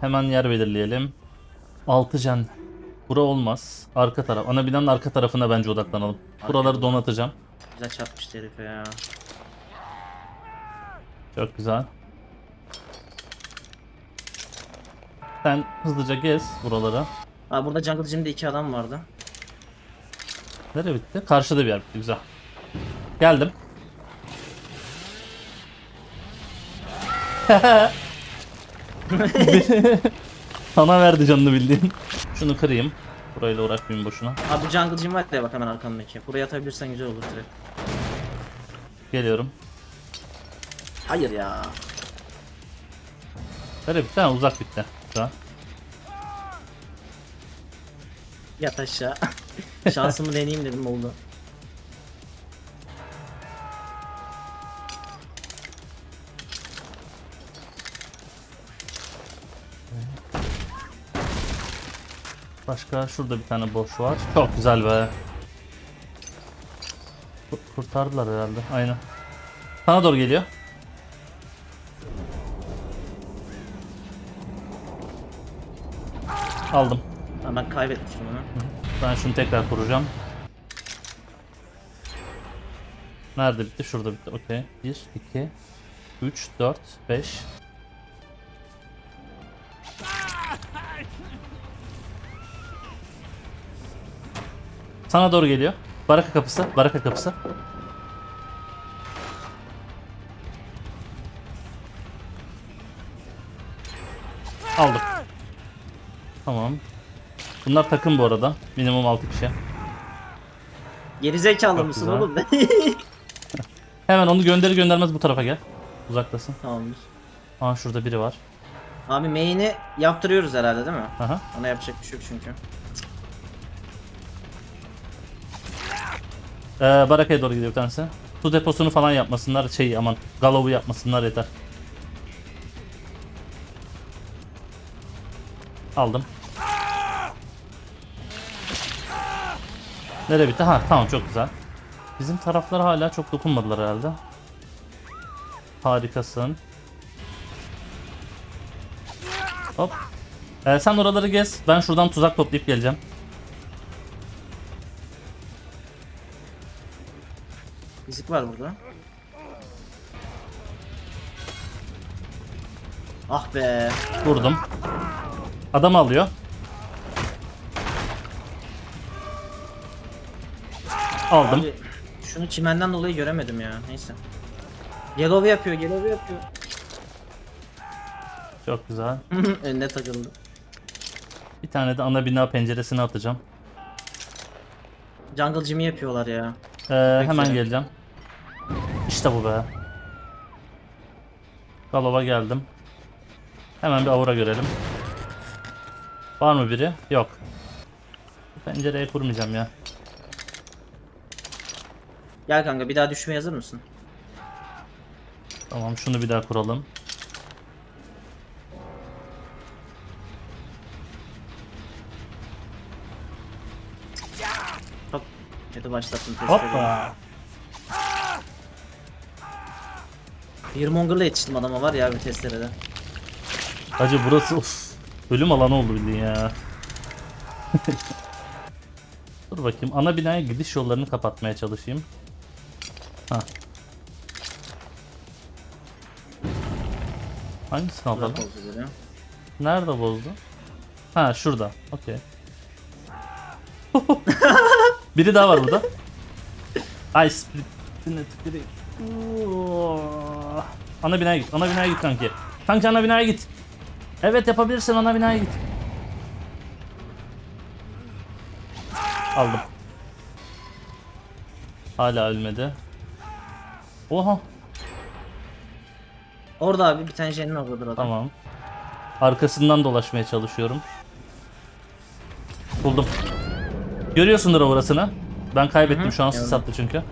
Hemen yer belirleyelim. 6 can. Bura olmaz. Arka taraf. Ana binanın arka tarafına bence odaklanalım. Buraları donatacağım. Güzel çarpmıştı herife ya. Çok güzel. Sen hızlıca gez buraları. Aa burada Jungle Gym'de iki adam vardı. Nereye bitti? Karşıda bir yer bitti. Güzel. Geldim. Sana verdi canını bildiğin. Şunu kırayım. Burayla uğraşmayayım boşuna. Abi bu Jungle Gym var ya bak hemen arkandaki. Buraya atabilirsen güzel olur direkt. Geliyorum. Hayır ya. Nereye bitti? Ha, uzak bitti. Güzel. Yat aşağı. Şansımı deneyeyim dedim oldu. Başka şurada bir tane boş var. Çok güzel be. Kur- Kurtardılar herhalde. Aynen. Sana doğru geliyor. Aldım. Ha, ben kaybetmişim onu. Ben şunu tekrar kuracağım. Nerede bitti? Şurada bitti. Okey. 1, 2, 3, 4, 5. Sana doğru geliyor. Baraka kapısı. Baraka kapısı. Aldım. Tamam. Bunlar takım bu arada. Minimum 6 kişi. Geri zekalı Çok mısın güzel. oğlum? Hemen onu gönderi göndermez bu tarafa gel. Uzaktasın. Tamamdır. Aa şurada biri var. Abi main'i yaptırıyoruz herhalde değil mi? Aha. Ona yapacak bir şey yok çünkü. Ee, Baraka'ya doğru gidiyor bir tanesi. Su deposunu falan yapmasınlar. Şey aman Galov'u yapmasınlar yeter. Aldım. Nereye bitti? Ha tamam çok güzel. Bizim taraflara hala çok dokunmadılar herhalde. Harikasın. Hop. Ee, sen oraları gez. Ben şuradan tuzak toplayıp geleceğim. Fizik var burada. Ah be. Vurdum. Adam alıyor. Aldım. Abi şunu çimenden dolayı göremedim ya. Neyse. Yellow yapıyor, yellow yapıyor. Çok güzel. Önüne takıldı. Bir tane de ana bina penceresine atacağım. Jungle Jimmy yapıyorlar ya. Ee, hemen geleceğim. İşte bu be. Galova geldim. Hemen bir aura görelim. Var mı biri? Yok. Pencereye kurmayacağım ya. Gel kanka bir daha düşmeye hazır mısın? Tamam şunu bir daha kuralım. Çok kötü testleri. Hoppa. Bir Mongol'la yetiştim adama var ya bir testerede. Hacı burası of. Ölüm alanı oldu bildiğin ya. Dur bakayım ana binaya gidiş yollarını kapatmaya çalışayım. Ha. Hangisini alalım? Nerede bozdu? Ha şurada. Okey. Biri daha var burada. Ay split'ine tüküreyim. Ana binaya git. Ana binaya git kanki. Kanki ana binaya git. Evet yapabilirsin ana binaya git. Aldım. Hala ölmedi. Oha. Orada abi bir tane jenin oradadır adam. Tamam. Arkasından dolaşmaya çalışıyorum. Buldum. Görüyorsundur orasını. Ben kaybettim Hı hı, şu an sis gördüm. attı çünkü.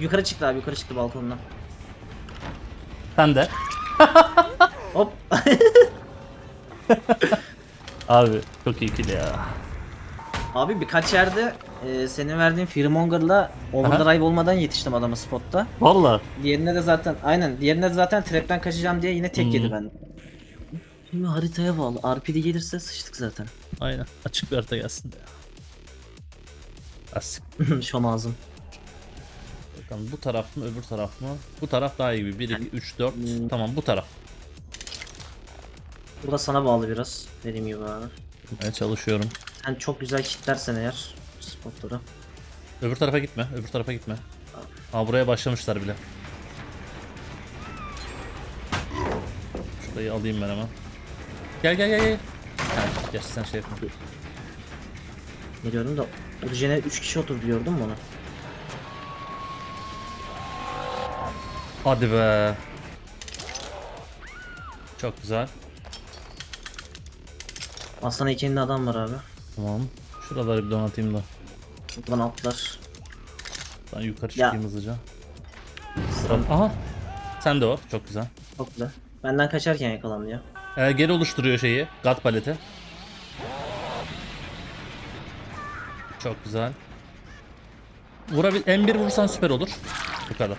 Yukarı çıktı abi yukarı çıktı balkondan. Sen de. Hop. Abi çok iyi kill ya. abi birkaç yerde e, senin verdiğin Fearmonger'la overdrive olmadan yetiştim adama spotta. Valla. Diğerine de zaten aynen diğerine de zaten trap'ten kaçacağım diye yine tek Hmm. yedi benden. Şimdi haritaya bağlı. RPD gelirse sıçtık zaten. Aynen. Açık bir harita gelsin. Asik. Şom ağzım. Bakalım bu taraf mı öbür taraf mı? Bu taraf daha iyi gibi. 1, 2, 3, 4. Hmm. Tamam bu taraf. Bu da sana bağlı biraz. Dediğim gibi abi. Ben çalışıyorum. Sen çok güzel kitlersen eğer spotları. Öbür tarafa gitme. Öbür tarafa gitme. Aa buraya başlamışlar bile. Şurayı alayım ben hemen. Gel gel gel gel. Ha, gerçi sen şey yapma. Geliyorum da Orijine 3 kişi oturdu gördün mü onu? Hadi be. Çok güzel. Aslan heykelinde adam var abi. Tamam. Şuraları bir donatayım da. Buradan atlar. Ben yukarı Ya. çıkayım hızlıca. Sıram Aha. Sen de o. Çok güzel. çok güzel. Benden kaçarken yakalandı ya. Ee, geri oluşturuyor şeyi. God paleti. Çok güzel. Vurabil M1 vursan süper olur. Bu kadar.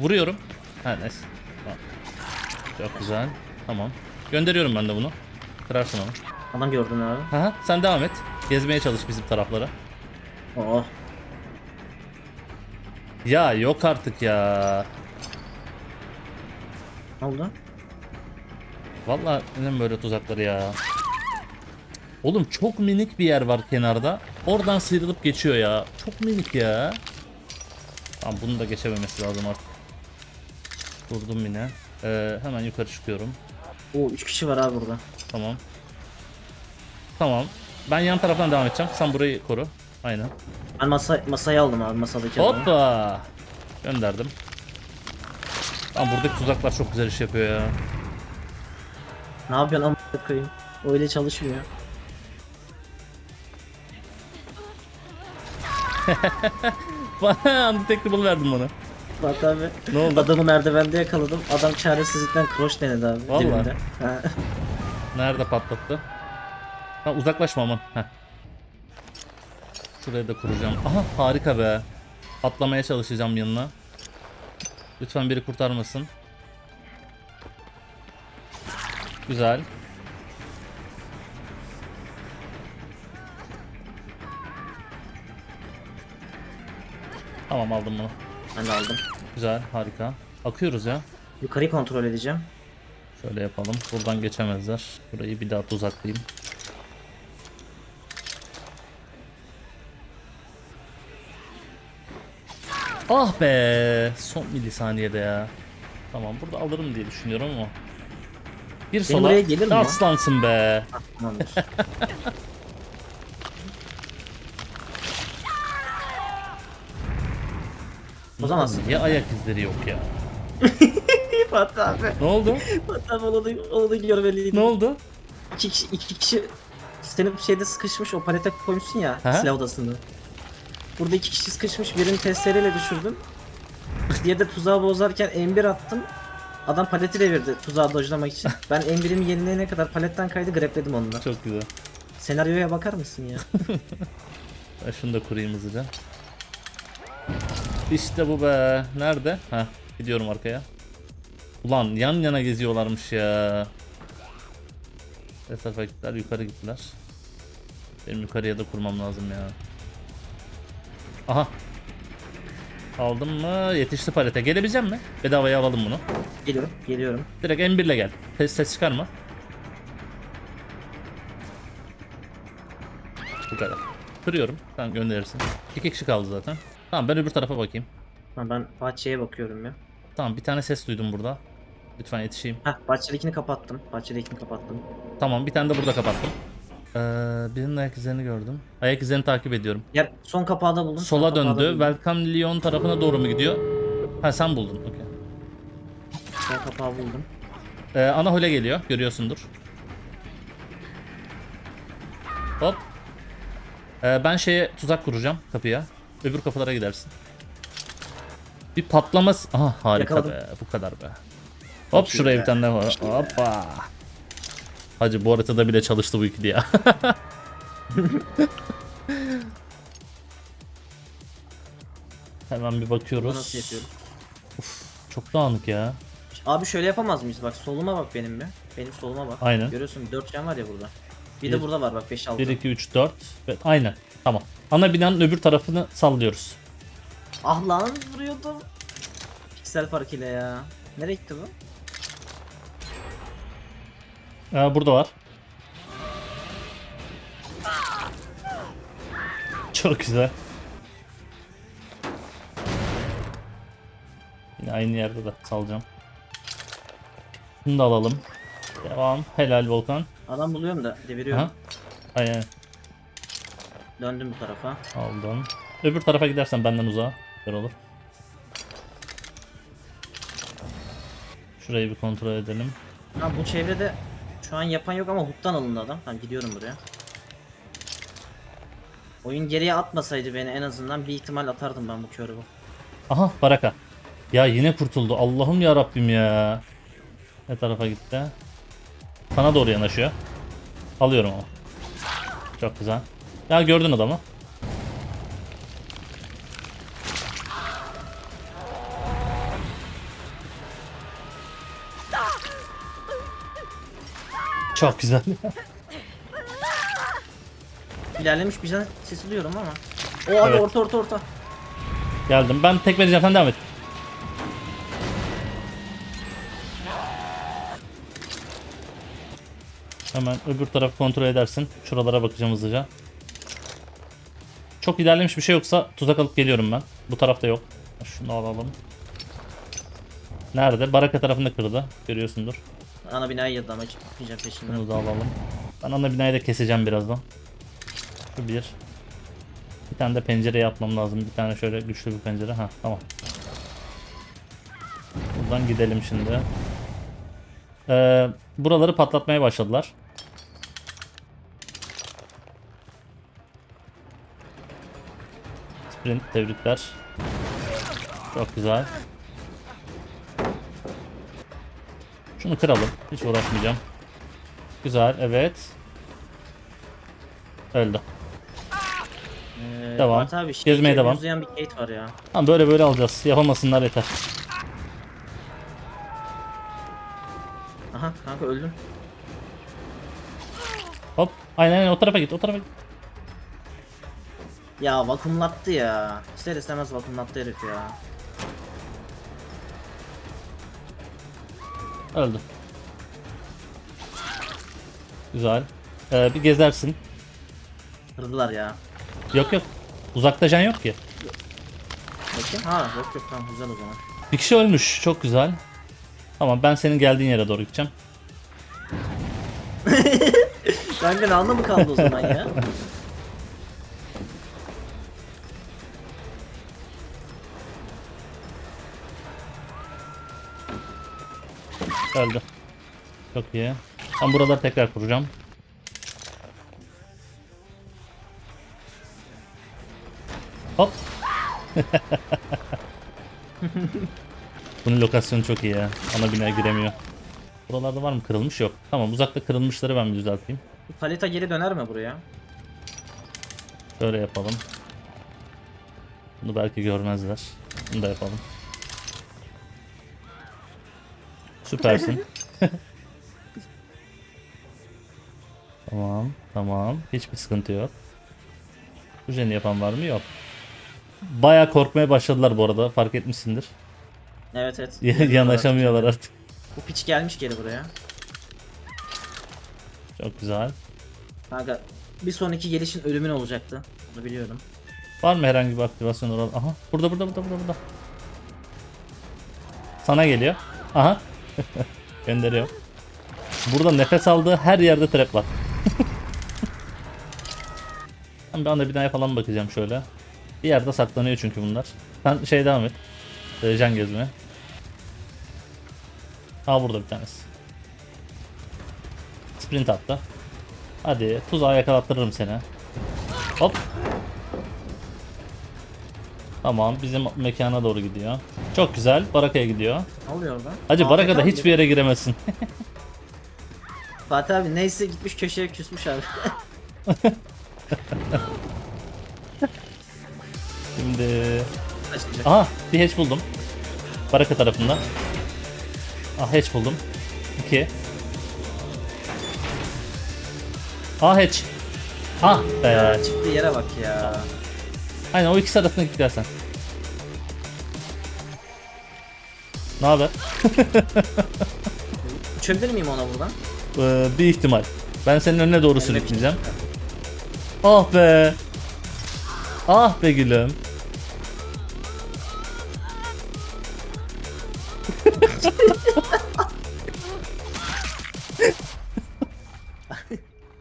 Vuruyorum. Ha neyse. Tamam. Çok güzel. Tamam. Gönderiyorum ben de bunu. Kırarsın onu. Adam gördün abi. Aha, sen devam et. Gezmeye çalış bizim taraflara. Oo. Ya yok artık ya. Ne oldu? Vallahi neden böyle tuzakları ya. Oğlum çok minik bir yer var kenarda. Oradan sıyrılıp geçiyor ya. Çok minik ya. Tamam bunu da geçememesi lazım artık. Durdum yine. Ee, hemen yukarı çıkıyorum. Oo 3 kişi var abi burada. Tamam. Tamam. Ben yan taraftan devam edeceğim. Sen burayı koru. Aynen. Ben masa masayı aldım abi masadaki adamı. Hoppa. Gönderdim. Tamam buradaki tuzaklar çok güzel iş yapıyor ya. Ne yapıyorsun amına koyayım? Öyle çalışmıyor. Bana undetectable verdin bana. Bak abi. Ne oldu? Adamı merdivende yakaladım. Adam çaresizlikten cross denedi abi. Vallahi. dibinde. Ha. Nerede patlattı? Ha uzaklaşma aman. Heh. Şuraya da kuracağım. Aha harika be. Atlamaya çalışacağım yanına. Lütfen biri kurtarmasın. Güzel. Tamam aldım bunu. Ben de aldım. Güzel, harika. Akıyoruz ya. Yukarıyı kontrol edeceğim. Şöyle yapalım. Buradan geçemezler. Burayı bir daha tuzaklayayım. Ah be! Son milisaniyede ya. Tamam burada alırım diye düşünüyorum ama. Bir sola. buraya gelir mi? Aslansın be. Tamamdır. o zaman Niye ayak izleri yok ya? Fatih abi. Ne oldu? Fatih abi onu, onu görmeliydim. Ne oldu? İki kişi, iki kişi senin şeyde sıkışmış o palete koymuşsun ya hı. silah odasında. Burada iki kişi sıkışmış birini testereyle düşürdüm. Diye de tuzağı bozarken M1 attım. Adam paleti devirdi tuzağı dojlamak için. Ben M1'imi yenileyene kadar paletten kaydı grepledim onunla. Çok güzel. Senaryoya bakar mısın ya? Ben şunu da kurayım hızlıca. İşte bu be. Nerede? Ha, gidiyorum arkaya. Ulan yan yana geziyorlarmış ya. Ne tarafa gittiler? Yukarı gittiler. Benim yukarıya da kurmam lazım ya. Aha. Aldım mı? Yetişti palete. Gelebilecek mi? Bedavaya alalım bunu. geliyorum, geliyorum. Direkt M1 ile gel. Ses, ses çıkarma. Bu kadar. Kırıyorum. Sen gönderirsin. İki kişi kaldı zaten. Tamam ben öbür tarafa bakayım. Ha, ben bahçeye bakıyorum ya. Tamam bir tane ses duydum burada. Lütfen yetişeyim. Heh bahçedekini kapattım. Bahçedekini kapattım. Tamam bir tane de burada kapattım. Ee, birinin ayak izlerini gördüm. Ayak izlerini takip ediyorum. Ya son kapağı da buldum. Sola döndü. buldum. Welcome Lyon tarafına doğru mu gidiyor? Ha sen buldun. Okey. Son kapağı buldum. Ee, ana hole geliyor. Görüyorsundur. Hop. Ee, ben şeye tuzak kuracağım kapıya. Öbür kapılara gidersin. Bir patlaması... Aha harika Yakaladım. be. Bu kadar be. Hop Çok şuraya be. bir tane daha var. Hoppa. Hacı bu haritada bile çalıştı bu ikili ya. Hemen bir bakıyoruz. nasıl yapıyorum? Çok dağınık ya. Abi şöyle yapamaz mıyız? Bak soluma bak benim bir. Benim soluma bak. Aynen. Görüyorsun 4 can var ya burada. Bir, Bir- de burada var bak 5 6. 1, 2, 3, 4. Evet, aynen. Tamam. Ana binanın öbür tarafını sallıyoruz. Ah lan vuruyordum. Piksel fark ile ya. Nereye gitti bu? Ee, burada var. Çok güzel. Yine aynı yerde de salacağım. Bunu da alalım. Devam. Helal Volkan. Adam buluyorum da deviriyorum. Aha. Aynen. Döndüm bu tarafa. Aldım. Öbür tarafa gidersen benden uzağa. Güzel olur. Şurayı bir kontrol edelim. Ha bu çevrede şu an yapan yok ama hook'tan alındı adam. Tamam gidiyorum buraya. Oyun geriye atmasaydı beni en azından bir ihtimal atardım ben bu körü bu. Aha Baraka. Ya yine kurtuldu. Allah'ım ya Rabbim ya. Ne tarafa gitti? Sana doğru yanaşıyor. Alıyorum ama. Çok güzel. Ya gördün adamı. Çok güzel. İlerlemiş bir can sesi duyuyorum ama. O abi Evet. orta orta orta. Geldim. Ben tek vereceğim. Sen devam et. Hemen öbür tarafı kontrol edersin. Şuralara bakacağım hızlıca. Çok ilerlemiş bir şey yoksa tuzak alıp geliyorum ben. Bu tarafta yok. Şunu alalım. Nerede? Baraka tarafında kırdı. Görüyorsundur. Ana binayı yedi ama çıkmayacağım peşinden. Bunu da alalım. Ben ana binayı da keseceğim birazdan. Şu bir. Bir tane de pencere yapmam lazım. Bir tane şöyle güçlü bir pencere. Ha tamam. Buradan gidelim şimdi. Ee, buraları patlatmaya başladılar. Sprint tebrikler. Çok güzel. Şunu kıralım. Hiç uğraşmayacağım. Güzel, evet. Öldü. Ee, Devam. Fatih abi, şey, Gezmeye devam. Uzayan bir Kate var ya. Tamam böyle böyle alacağız. Yapamasınlar yeter. Aha kanka öldüm. Hop. Aynen aynen o tarafa git, o tarafa git. Ya vakumlattı ya. İster istemez vakumlattı herif ya. Öldü. Güzel. Ee, bir gezersin. Kırdılar ya. Yok yok. Uzakta can yok ki. Bakayım. Ha yok yok tamam güzel o zaman. Bir kişi ölmüş. Çok güzel. Tamam ben senin geldiğin yere doğru gideceğim. Kanka ne anlamı kaldı o zaman ya? Öldü. Çok iyi. Ben buraları tekrar kuracağım. Hop. Bunun lokasyonu çok iyi ya. Ana binaya giremiyor. Buralarda var mı kırılmış? Yok. Tamam uzakta kırılmışları ben bir düzelteyim. Paleta geri döner mi buraya? Şöyle yapalım. Bunu belki görmezler. Bunu da yapalım. Süpersin. tamam, tamam. Hiçbir sıkıntı yok. Bu jeni yapan var mı? Yok. Baya korkmaya başladılar bu arada. Fark etmişsindir. Evet evet. Yanaşamıyorlar artık. Bu piç gelmiş geri buraya. Çok güzel. Kanka bir sonraki gelişin ölümün olacaktı. Bunu biliyorum. Var mı herhangi bir aktivasyon orada? Aha. Burada burada burada burada burada. Sana geliyor. Aha. Gönderiyor. Burada nefes aldığı her yerde trap var. ben bir anda binaya falan bakacağım şöyle. Bir yerde saklanıyor çünkü bunlar. Sen şey devam et. Ee, Can gezmeye. Aa burada bir tanesi. Sprint attı. Hadi tuzağa yakalattırırım seni. Hop. Tamam bizim mekana doğru gidiyor. Çok güzel. Baraka'ya gidiyor. Ne oluyor orada? Hacı Afk Baraka'da abi. hiçbir yere giremezsin. Fatih abi neyse gitmiş köşeye küsmüş abi. Şimdi... Açmayacak. Aha bir hatch buldum. Baraka tarafında. Ah hatch buldum. 2. Ah hatch. Ah be. Ya çıktığı yere bak ya. Aynen o ikisi arasında git dersen. Ne haber? Uçabilir miyim ona buradan? Ee, bir ihtimal. Ben senin önüne doğru sürükleyeceğim. Ah be. Ah be gülüm.